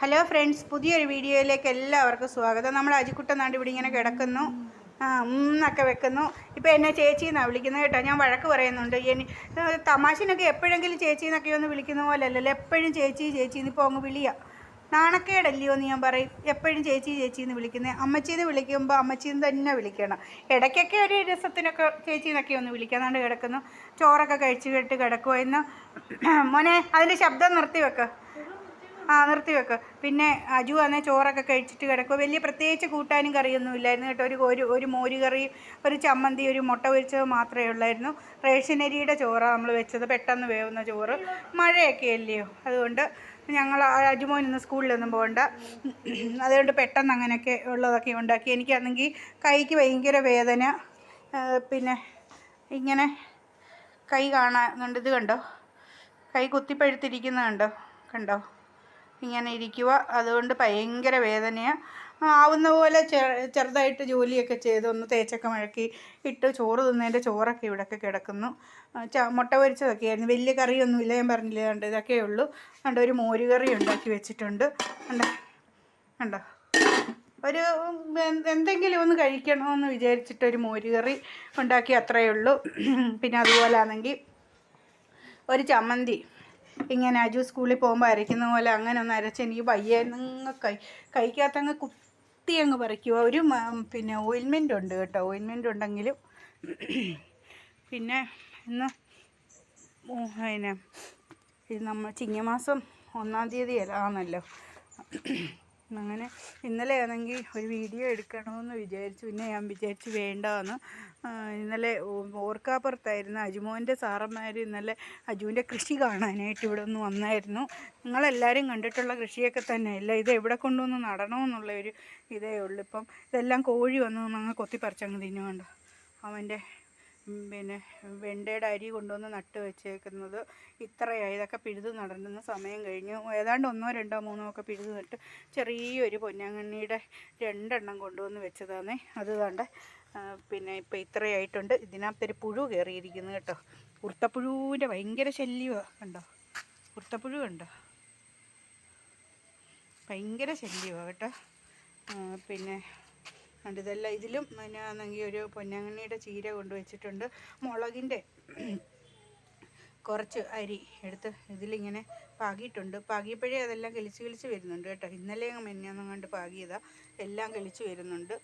Hello friends പുതിയൊരു വീഡിയോയിലേക്ക് എല്ലാവർക്കും സ്വാഗതം. നമ്മൾ അജിക്കുട്ടൻ നാണ്ട് ഇവിടെ ഇങ്ങനെ കിടക്കുന്നു. ആ ഉന്നൊക്കെ വെക്കുന്നു. ഇപ്പം എന്നെ ചേച്ചി എന്നാണ് വിളിക്കുന്നത് കേട്ടോ? ഞാൻ വഴക്ക് പറയുന്നുണ്ട്. ഇനി തമാശനൊക്കെ എപ്പോഴെങ്കിലും ചേച്ചി എന്നൊക്കെ ഒന്ന് വിളിക്കുന്ന പോലെ അല്ലല്ലോ? എപ്പോഴും ചേച്ചി ചേച്ചി എന്നിപ്പോൾ അങ്ങ് വിളിയാ. നാണക്കേടല്ലയോ എന്ന് ഞാൻ പറയും. എപ്പോഴും ചേച്ചി ചേച്ചി എന്ന് വിളിക്കുന്നത് അമ്മച്ചീന്ന് വിളിക്കുമ്പോൾ അമ്മച്ചീന്ന് തന്നെ വിളിക്കണം. ഇടയ്ക്കൊക്കെ ഒരു രസത്തിനൊക്കെ ചേച്ചി എന്നൊക്കെ ഒന്ന് വിളിക്കാന്നാണ്ട് കിടക്കുന്നു. ചോറൊക്കെ കഴിച്ചു കേട്ട് കിടക്കുമോ എന്ന് മോനെ അതിന്റെ ശബ്ദം നിർത്തി വെക്ക്. ആ നിർത്തി പിന്നെ അജു അന്നേ ചോറൊക്കെ കഴിച്ചിട്ട് കിടക്കുക വലിയ പ്രത്യേകിച്ച് കൂട്ടാനും കറിയൊന്നും ഇല്ലായിരുന്നു കേട്ടോ. ഒരു ഒരു ഒരു കറിയും ഒരു ചമ്മന്തി ഒരു മുട്ട പൊരിച്ചത് മാത്രമേ ഉള്ളായിരുന്നു. റേഷനരിയുടെ ചോറാണ് നമ്മൾ വെച്ചത്. പെട്ടെന്ന് വേവുന്ന ചോറ്. മഴയൊക്കെ അല്ലയോ? അതുകൊണ്ട് ഞങ്ങൾ അജുമോൻ ഇന്ന് സ്കൂളിലൊന്നും പോകണ്ട. അതുകൊണ്ട് പെട്ടെന്ന് അങ്ങനെയൊക്കെ ഉള്ളതൊക്കെ ഉണ്ടാക്കി. എനിക്കാണെങ്കിൽ കൈക്ക് ഭയങ്കര വേദന. പിന്നെ ഇങ്ങനെ കൈ കാണാനുണ്ട് ഇത് കണ്ടോ? കൈ കുത്തിപ്പഴുത്തിരിക്കുന്നത് കണ്ടോ? കണ്ടോ? ഇങ്ങനെ ഇരിക്കുക അതുകൊണ്ട് ഭയങ്കര വേദനയാണ് ആവുന്ന പോലെ ചെറുതായിട്ട് ജോലിയൊക്കെ ചെയ്ത് ഒന്ന് തേച്ചൊക്കെ മഴക്കി ഇട്ട് ചോറ് തിന്നതിന്റെ ചോറൊക്കെ ഇവിടെയൊക്കെ കിടക്കുന്നു. മുട്ട പൊരിച്ചതൊക്കെ ആയിരുന്നു. വലിയ കറിയൊന്നുമില്ല ഞാൻ പറഞ്ഞില്ല കണ്ട് ഇതൊക്കെ ഉള്ളൂ. കണ്ട ഒരു മോര് കറി ഉണ്ടാക്കി വെച്ചിട്ടുണ്ട്. കണ്ട? കണ്ടോ? ഒരു എന്തെങ്കിലും ഒന്ന് കഴിക്കണമെന്ന് വിചാരിച്ചിട്ട് ഒരു മോര് ഉണ്ടാക്കി അത്രയേ ഉള്ളൂ. പിന്നെ അതുപോലെ ആണെങ്കിൽ ഒരു ചമ്മന്തി. ഇങ്ങനെ അജു സ്കൂളിൽ പോകുമ്പോൾ അരയ്ക്കുന്ന പോലെ അങ്ങനെ ഒന്ന് അരച്ച് എനിക്ക് വയ്യായിരുന്നു. കൈ കൈക്കകത്തങ്ങ് കുത്തി അങ്ങ് പറിക്കുക ഒരു പിന്നെ ഓയിൻമെന്റ് ഉണ്ട് കേട്ടോ. ഓയിൻമെന്റ് ഉണ്ടെങ്കിലും പിന്നെ ഇന്ന് പിന്നെ നമ്മൾ ചിങ്ങമാസം ഒന്നാം തീയതി ആണല്ലോ. അങ്ങനെ ഇന്നലെ ആണെങ്കിൽ ഒരു വീഡിയോ എടുക്കണമെന്ന് വിചാരിച്ചു. പിന്നെ ഞാൻ വിചാരിച്ചു വേണ്ടാന്ന്. ഇന്നലെ ഓർക്കാപ്പുറത്തായിരുന്നു അജുമോന്റെ സാറന്മാർ ഇന്നലെ അജുവിന്റെ കൃഷി കാണാനായിട്ട് ഇവിടെ ഒന്ന് വന്നായിരുന്നു. നിങ്ങളെല്ലാവരും കണ്ടിട്ടുള്ള കൃഷിയൊക്കെ തന്നെയല്ല? ഇത് എവിടെ കൊണ്ടുവന്ന് നടണമെന്നുള്ള ഒരു ഇതേ ഉള്ളൂ. ഇപ്പം ഇതെല്ലാം കോഴി വന്ന് അങ്ങ് കൊത്തിപ്പറിച്ചങ്ങ് തിന്നുകൊണ്ട് അവന്റെ പിന്നെ വെണ്ടയുടെ അരി കൊണ്ടുവന്ന് നട്ട് വെച്ചേക്കുന്നത് ഇത്രയായി. ഇതൊക്കെ പിഴുത് നടന്ന സമയം കഴിഞ്ഞു. ഏതാണ്ട് ഒന്നോ രണ്ടോ മൂന്നോ ഒക്കെ പിഴുത് നട്ട് ചെറിയൊരു പൊന്നാങ്കണ്ണിയുടെ രണ്ടെണ്ണം കൊണ്ടുവന്ന് വെച്ചതാണേ. അത് കണ്ട് പിന്നെ ഇപ്പം ഇത്രയായിട്ടുണ്ട്. ഇതിനകത്തൊരു പുഴു കയറിയിരിക്കുന്നു കേട്ടോ. ഉർത്തപ്പുഴുവിന്റെ ഭയങ്കര ശല്യമാണ് കണ്ടോ? ഉർത്തപ്പുഴു കണ്ടോ? ഭയങ്കര ശല്യമാണ് കേട്ടോ. പിന്നെ കണ്ട് ഇതെല്ലാം ഇതിലും പിന്നെ ആണെങ്കിൽ ഒരു പൊന്നാങ്കണ്ണിയുടെ ചീര കൊണ്ടുവച്ചിട്ടുണ്ട്. മുളകിന്റെ കുറച്ച് അരി എടുത്ത് ഇതിലിങ്ങനെ പാകിയിട്ടുണ്ട്. പാകിയപ്പോഴേ അതെല്ലാം കിളിച്ച് കിളിച്ച് വരുന്നുണ്ട് കേട്ടോ. ഇന്നലെ മെന്നൊന്നും കണ്ട് പാകിയതാ. എല്ലാം കിളിച്ച് വരുന്നുണ്ട്.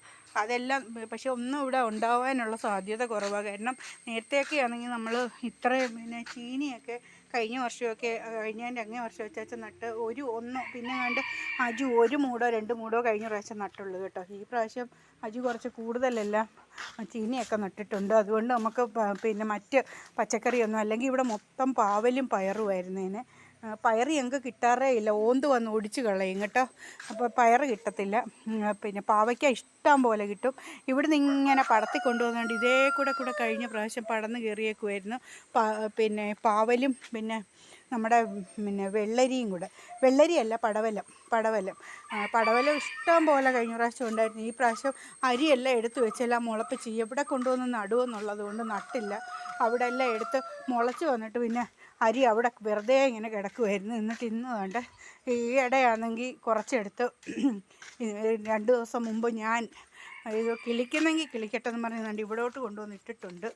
അതെല്ലാം പക്ഷെ ഒന്നും ഇവിടെ ഉണ്ടാവാനുള്ള സാധ്യത കുറവാണ് കാരണം നേരത്തെയൊക്കെ ആണെങ്കിൽ നമ്മൾ ഇത്രയും പിന്നെ ചീനിയൊക്കെ കഴിഞ്ഞ വർഷമൊക്കെ കഴിഞ്ഞതിന്റെ അങ്ങേ വർഷം വെച്ചാച്ച നട്ട് ഒരു ഒന്ന് പിന്നെ കണ്ട് അജു ഒരു മൂടോ രണ്ട് മൂടോ കഴിഞ്ഞ പ്രാവശ്യം നട്ടുള്ളൂ കേട്ടോ. ഈ പ്രാവശ്യം അജു കുറച്ച് കൂടുതലെല്ലാം ചീനിയൊക്കെ നട്ടിട്ടുണ്ട്. അതുകൊണ്ട് നമുക്ക് പിന്നെ മറ്റ് പച്ചക്കറിയൊന്നും അല്ലെങ്കിൽ ഇവിടെ മൊത്തം പാവലും പയറുമായിരുന്നേനെ ആ, പയറ് ഞങ്ങൾക്ക് കിട്ടാറേ ഇല്ല. ഓന്ത് വന്ന് ഒടിച്ച് കളയും കേട്ടോ. അപ്പോൾ പയറ് കിട്ടത്തില്ല. പിന്നെ പാവയ്ക്ക ഇഷ്ടം പോലെ കിട്ടും. ഇവിടുന്ന് ഇങ്ങനെ പടത്തി കൊണ്ടുവന്നുകൊണ്ട് ഇതേ കൂടെ കൂടെ കഴിഞ്ഞ പ്രാവശ്യം പടന്ന് കയറിയേക്കുമായിരുന്നു പിന്നെ പാവലും പിന്നെ നമ്മുടെ പിന്നെ വെള്ളരിയും കൂടെ. വെള്ളരിയല്ല പടവലം പടവലം. പടവലം ഇഷ്ടം പോലെ കഴിഞ്ഞ പ്രാവശ്യം ഉണ്ടായിരുന്നു. ഈ പ്രാവശ്യം അരിയെല്ലാം എടുത്ത് വെച്ചെല്ലാം മുളപ്പിച്ച് എവിടെ കൊണ്ടുവന്ന് നടുവെന്നുള്ളത് കൊണ്ട് നട്ടില്ല. അവിടെ എല്ലാം എടുത്ത് മുളച്ച് വന്നിട്ട് പിന്നെ അരി അവിടെ വെറുതെ ഇങ്ങനെ കിടക്കുമായിരുന്നു ഇന്ന് തിന്നുകൊണ്ട് ഈ ഇടയാണെങ്കിൽ കുറച്ചെടുത്ത് രണ്ട് ദിവസം മുമ്പ് ഞാൻ ഇത് കിളിക്കുന്നെങ്കിൽ കിളിക്കട്ടെ എന്ന് പറയുന്നുണ്ട് ഇവിടോട്ട് കൊണ്ടുവന്ന് ഇട്ടിട്ടുണ്ട്.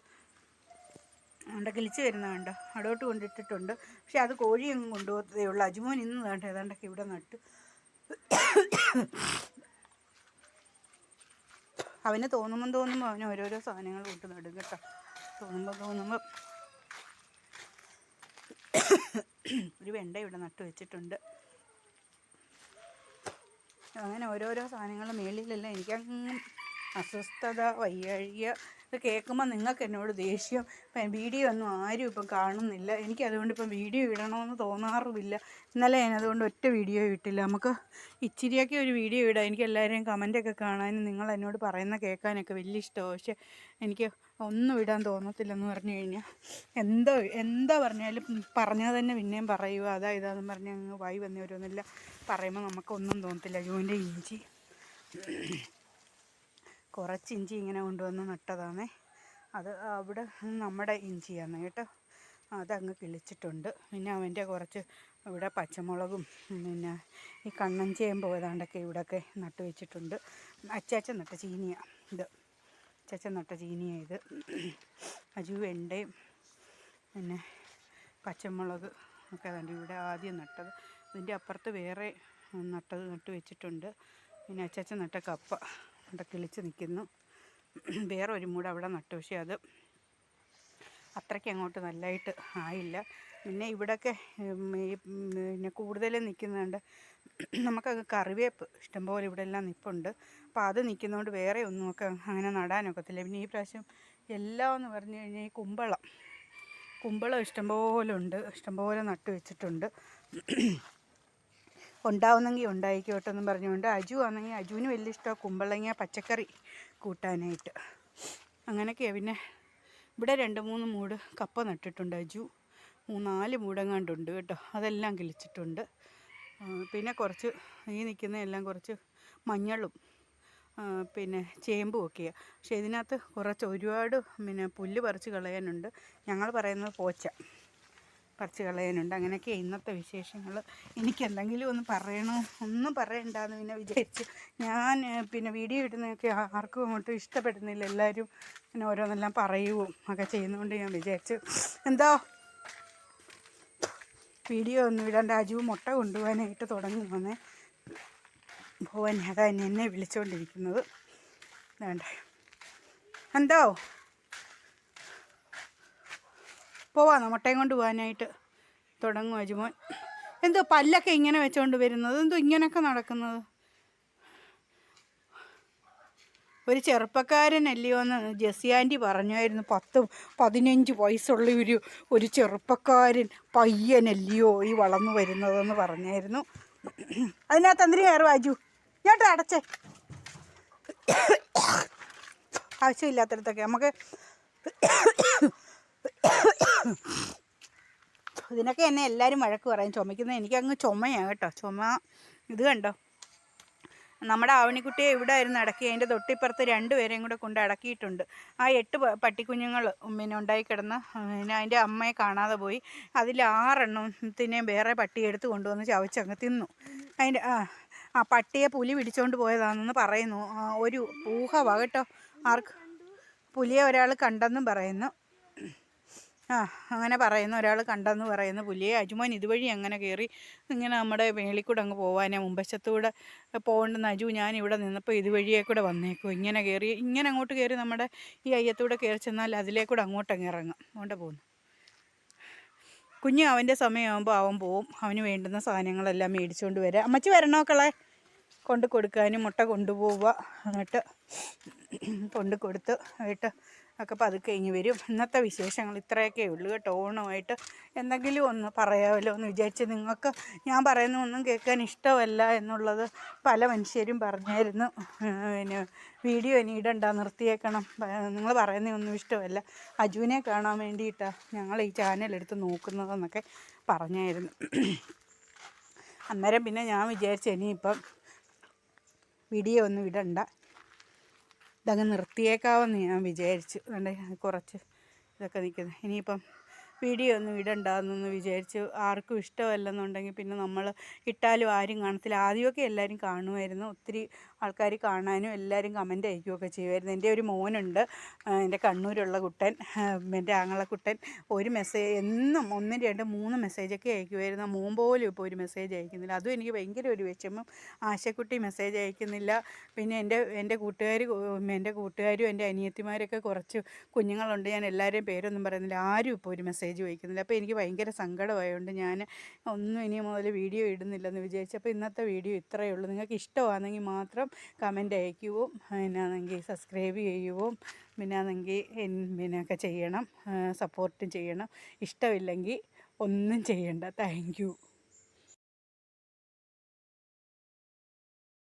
അവിടെ കിളിച്ച് കണ്ടോ? അവിടോട്ട് കൊണ്ടിട്ടിട്ടുണ്ട് പക്ഷെ അത് കോഴിയൊന്നും കൊണ്ടുപോകത്തേ ഉള്ളൂ. അജുമോൻ ഇന്ന് വേണ്ട ഏതാണ്ടൊക്കെ ഇവിടെ നട്ടു. അവന് തോന്നുമ്പം തോന്നുമ്പോൾ അവന് ഓരോരോ സാധനങ്ങൾ കൊണ്ട് നടും കേട്ടോ. തോന്നുമ്പോൾ തോന്നുമ്പോൾ ഒരു വെണ്ട ഇവിടെ നട്ടു വെച്ചിട്ടുണ്ട്. അങ്ങനെ ഓരോരോ സാധനങ്ങൾ മേളിലെല്ലാം എനിക്കങ്ങ് അസ്വസ്ഥത വയ്യാഴിക ഇത് കേൾക്കുമ്പോൾ നിങ്ങൾക്ക് എന്നോട് ദേഷ്യം. ഇപ്പം വീഡിയോ ഒന്നും ആരും ഇപ്പം കാണുന്നില്ല. എനിക്കതുകൊണ്ട് ഇപ്പം വീഡിയോ ഇടണമെന്ന് തോന്നാറുമില്ല. ഇന്നലെ ഞാൻ അതുകൊണ്ട് ഒറ്റ വീഡിയോ ഇട്ടില്ല. നമുക്ക് ഇച്ചിരിയൊക്കെ ഒരു വീഡിയോ ഇടാം. എനിക്ക് എല്ലാവരെയും കമന്റൊക്കെ കാണാനും നിങ്ങൾ എന്നോട് പറയുന്ന കേൾക്കാനൊക്കെ വലിയ ഇഷ്ടമാണ്. പക്ഷേ എനിക്ക് ഒന്നും ഇടാൻ തോന്നത്തില്ലെന്ന് പറഞ്ഞു കഴിഞ്ഞാൽ എന്തോ എന്താ പറഞ്ഞാലും പറഞ്ഞാൽ തന്നെ പിന്നെയും പറയുക അതാ ഇതാന്ന് പറഞ്ഞ് അങ്ങ് വായി വന്നവരൊന്നുമില്ല പറയുമ്പോൾ നമുക്കൊന്നും തോന്നത്തില്ല. ജോന്റെ ഇഞ്ചി. കുറച്ച് ഇഞ്ചി ഇങ്ങനെ കൊണ്ടുവന്ന് നട്ടതാണേ. അത് അവിടെ നമ്മുടെ ഇഞ്ചിയാണ് കേട്ടോ. അതങ്ങ് കിളിച്ചിട്ടുണ്ട്. പിന്നെ അവന്റെ കുറച്ച് ഇവിടെ പച്ചമുളകും പിന്നെ ഈ കണ്ണൻ ചേമ്പ് ഏതാണ്ടൊക്കെ ഇവിടെയൊക്കെ നട്ടു വെച്ചിട്ടുണ്ട്. അച്ചാച്ച നട്ട ചീനിയാണ് ഇത്. അച്ചാച്ച നട്ട ചീനിയാണ് ഇത്. അജു വെണ്ടയും പിന്നെ പച്ചമുളക് ഒക്കെ അതുകൊണ്ട് ഇവിടെ ആദ്യം നട്ടത്. ഇതിന്റെ അപ്പുറത്ത് വേറെ നട്ടത് നട്ട് വെച്ചിട്ടുണ്ട്. പിന്നെ അച്ചാച്ച നട്ട കപ്പ. അവിടെ കിളിച്ച് നിൽക്കുന്നു. വേറെ ഒരു മൂട് അവിടെ നട്ടു. പക്ഷേ അത് അത്രയ്ക്ക് അങ്ങോട്ട് നല്ലതായിട്ട് ആയില്ല. പിന്നെ ഇവിടെയൊക്കെ പിന്നെ കൂടുതൽ നിൽക്കുന്നുണ്ട് നമുക്കത് കറിവേപ്പ് ഇഷ്ടംപോലെ ഇവിടെ എല്ലാം നിപ്പുണ്ട്. അപ്പോൾ അത് നിൽക്കുന്നതുകൊണ്ട് വേറെ ഒന്നുമൊക്കെ അങ്ങനെ നടാനൊക്കത്തില്ല. പിന്നെ ഈ പ്രാവശ്യം എല്ലാം എന്ന് പറഞ്ഞു കഴിഞ്ഞാൽ ഈ കുമ്പളം. കുമ്പളം ഇഷ്ടംപോലെ ഉണ്ട്. ഇഷ്ടംപോലെ നട്ടു വെച്ചിട്ടുണ്ട്. ഉണ്ടാവുന്നെങ്കിൽ ഉണ്ടായിക്കോട്ടെ എന്നും പറഞ്ഞുകൊണ്ട് അജു ആണെങ്കിൽ അജുവിന് വലിയ ഇഷ്ടമാണ് കുമ്പളങ്ങ പച്ചക്കറി കൂട്ടാനായിട്ട്. അങ്ങനെയൊക്കെയാണ് പിന്നെ ഇവിടെ രണ്ട് മൂന്ന് മൂട് കപ്പ നട്ടിട്ടുണ്ട് അജു. മൂന്നാൽ മൂടെങ്ങാണ്ടുണ്ട് കേട്ടോ. അതെല്ലാം കിളിച്ചിട്ടുണ്ട്. പിന്നെ കുറച്ച് ഈ നിൽക്കുന്ന എല്ലാം കുറച്ച് മഞ്ഞളും പിന്നെ ചേമ്പും ഒക്കെയാണ് പക്ഷേ ഇതിനകത്ത് കുറച്ച് ഒരുപാട് പിന്നെ പുല്ല് പറിച്ച് കളയാനുണ്ട്. ഞങ്ങൾ പറയുന്നത് പോച്ച. പറിച്ച് കളയാനുണ്ട്. അങ്ങനെയൊക്കെ ഇന്നത്തെ വിശേഷങ്ങൾ എനിക്ക് എന്തെങ്കിലും ഒന്ന് പറയണോ? ഒന്നും പറയണ്ടെന്ന് പിന്നെ വിചാരിച്ച്. ഞാൻ പിന്നെ വീഡിയോ ഇടുന്നതൊക്കെ ആർക്കും അങ്ങോട്ടും ഇഷ്ടപ്പെടുന്നില്ല. എല്ലാവരും പിന്നെ ഓരോന്നെല്ലാം പറയുകയും ഒക്കെ ചെയ്യുന്നതുകൊണ്ട് ഞാൻ വിചാരിച്ചു. എന്തോ? വീഡിയോ ഒന്നും ഇടാണ്ട് അജു മുട്ട കൊണ്ടുപോകാനായിട്ട് തുടങ്ങി വന്നേ ഭുവൻ അതാ എന്നെ വിളിച്ചുകൊണ്ടിരിക്കുന്നത് വേണ്ട എന്തോ? പോവാന്നോ മുട്ടയും കൊണ്ട് പോകാനായിട്ട് തുടങ്ങും അജുമോൻ. എന്തോ പല്ലൊക്കെ ഇങ്ങനെ വെച്ചുകൊണ്ട് വരുന്നത്? എന്തോ ഇങ്ങനെയൊക്കെ നടക്കുന്നത്? ഒരു ചെറുപ്പക്കാരനല്ലയോ എന്ന് ജെസ്സി ആന്റി പറഞ്ഞായിരുന്നു പത്ത് പതിനഞ്ച് വയസ്സുള്ള ഒരു ഒരു ചെറുപ്പക്കാരൻ പയ്യനല്ലയോ ഈ വളർന്നു വരുന്നതെന്ന് പറഞ്ഞായിരുന്നു. അതിനകത്ത് എന്തിനു കയറും അജു? ഞാട്ട് അടച്ചേ. ആവശ്യമില്ലാത്തടത്തൊക്കെ. നമുക്ക് ഇതിനൊക്കെ എന്നെ എല്ലാവരും വഴക്ക് പറയും. ചുമയ്ക്കുന്നത് എനിക്കങ്ങ് ചുമയാണ് കേട്ടോ. ചുമ ഇത് കണ്ടോ? നമ്മുടെ ആവണിക്കുട്ടിയെ ഇവിടെ ആയിരുന്നു അടക്കി അതിന്റെ തൊട്ടിപ്പുറത്ത് രണ്ടുപേരെയും കൂടെ കൊണ്ട് അടക്കിയിട്ടുണ്ട്. ആ എട്ട് പട്ടിക്കുഞ്ഞുങ്ങൾ പിന്നെ ഉണ്ടായി കിടന്ന് പിന്നെ അതിന്റെ അമ്മയെ കാണാതെ പോയി. അതിൽ ആറെണ്ണത്തിനെയും വേറെ പട്ടിയെടുത്ത് കൊണ്ടുവന്ന് ചവച്ചങ്ങ് തിന്നു. അതിന്റെ ആ പട്ടിയെ പുലി പിടിച്ചുകൊണ്ട് പോയതാണെന്ന് പറയുന്നു. ഒരു ഊഹവാ കേട്ടോ. ആർക്ക്? പുലിയെ ഒരാൾ കണ്ടെന്നും പറയുന്നു. ആ അങ്ങനെ പറയുന്ന ഒരാൾ കണ്ടെന്ന് പറയുന്ന പുലിയെ അജുമോൻ ഇതുവഴി അങ്ങനെ കയറി ഇങ്ങനെ നമ്മുടെ മേളിക്കൂടെ കൂടെ അങ്ങ് പോകാനേ മുമ്പശത്തൂടെ പോകേണ്ടെന്ന് അജു ഞാൻ ഇവിടെ നിന്നപ്പോൾ ഇതുവഴിയെ കൂടെ വന്നേക്കും. ഇങ്ങനെ കയറി ഇങ്ങനെ അങ്ങോട്ട് കയറി നമ്മുടെ ഈ അയ്യത്തൂടെ കയറി ചെന്നാൽ അതിലേ കൂടെ അങ്ങോട്ട് അങ്ങ് ഇറങ്ങും. അതുകൊണ്ട് പോകുന്നു. കുഞ്ഞ് അവന്റെ സമയമാകുമ്പോൾ അവൻ പോവും. അവന് വേണ്ടുന്ന സാധനങ്ങളെല്ലാം മേടിച്ചുകൊണ്ട് വരാം. അമ്മച്ചി വരണോക്കളെ കൊണ്ട് കൊടുക്കാനും മുട്ട കൊണ്ടുപോവുക. എന്നിട്ട് കൊണ്ട് കൊടുത്ത് ആയിട്ട് ഒക്കെ പതുക്കെ കഴിഞ്ഞ് വരും. ഇന്നത്തെ വിശേഷങ്ങൾ ഇത്രയൊക്കെ ഉള്ളൂ കേട്ടോ. ഓണമായിട്ട് എന്തെങ്കിലും ഒന്ന് പറയാമല്ലോ എന്ന് വിചാരിച്ച് നിങ്ങൾക്ക് ഞാൻ പറയുന്ന ഒന്നും കേൾക്കാൻ ഇഷ്ടമല്ല എന്നുള്ളത് പല മനുഷ്യരും പറഞ്ഞായിരുന്നു. പിന്നെ വീഡിയോ ഇനി ഇടണ്ട നിർത്തിയേക്കണം. നിങ്ങൾ പറയുന്ന ഒന്നും ഇഷ്ടമല്ല. അജുവിനെ കാണാൻ വേണ്ടിയിട്ടാണ് ഞങ്ങൾ ഈ ചാനൽ എടുത്ത് നോക്കുന്നതെന്നൊക്കെ പറഞ്ഞായിരുന്നു. അന്നേരം പിന്നെ ഞാൻ വിചാരിച്ചു ഇനിയിപ്പം വീഡിയോ ഒന്നും ഇടണ്ട. ഇതങ്ങ് നിർത്തിയേക്കാവെന്ന് ഞാൻ വിചാരിച്ചു. അതുകൊണ്ട് കുറച്ച് ഇതൊക്കെ നിൽക്കുന്നത് ഇനിയിപ്പം വീഡിയോ ഒന്നും ഇടണ്ടെന്നൊന്ന് വിചാരിച്ചു. ആർക്കും ഇഷ്ടമല്ലെന്നുണ്ടെങ്കിൽ പിന്നെ നമ്മൾ ഇട്ടാലും ആരും കാണത്തില്ല. ആദ്യമൊക്കെ എല്ലാവരും കാണുമായിരുന്നു. ഒത്തിരി ആൾക്കാർ കാണാനും എല്ലാവരും കമന്റ് അയക്കുകയൊക്കെ ചെയ്യുമായിരുന്നു എന്റെ ഒരു മോനുണ്ട്. എന്റെ കണ്ണൂരുള്ള കുട്ടൻ എന്റെ ആങ്ങളക്കുട്ടൻ. ഒരു മെസ്സേജ് എന്നും ഒന്നും രണ്ട് മൂന്ന് മെസ്സേജൊക്കെ അയക്കുമായിരുന്നു മോൻ പോലും ഇപ്പോൾ ഒരു മെസ്സേജ് അയക്കുന്നില്ല. അതും എനിക്ക് ഭയങ്കര ഒരു വിഷമം. ആശക്കുട്ടി മെസ്സേജ് അയക്കുന്നില്ല. പിന്നെ എന്റെ എന്റെ കൂട്ടുകാർ എന്റെ കൂട്ടുകാരും എന്റെ അനിയത്തിമാരൊക്കെ കുറച്ച് കുഞ്ഞുങ്ങളുണ്ട്. ഞാൻ എല്ലാവരുടെയും പേരൊന്നും പറയുന്നില്ല. ആരും ഇപ്പോൾ ഒരു മെസ്സേജ് വയ്ക്കുന്നില്ല അപ്പോൾ എനിക്ക് ഭയങ്കര സങ്കടമായതുകൊണ്ട് ഞാൻ ഒന്നും ഇനി മുതൽ വീഡിയോ ഇടുന്നില്ലെന്ന് വിചാരിച്ചു. അപ്പോൾ ഇന്നത്തെ വീഡിയോ ഇത്രയേ ഉള്ളൂ. നിങ്ങൾക്ക് ഇഷ്ടമാണെങ്കിൽ മാത്രം കമന്റ് അയക്കുകയും പിന്നാണെങ്കിൽ സബ്സ്ക്രൈബ് ചെയ്യുകയും പിന്നാണെങ്കിൽ പിന്നെയൊക്കെ ചെയ്യണം സപ്പോർട്ടും ചെയ്യണം. ഇഷ്ടമില്ലെങ്കിൽ ഒന്നും ചെയ്യണ്ട. Thank you.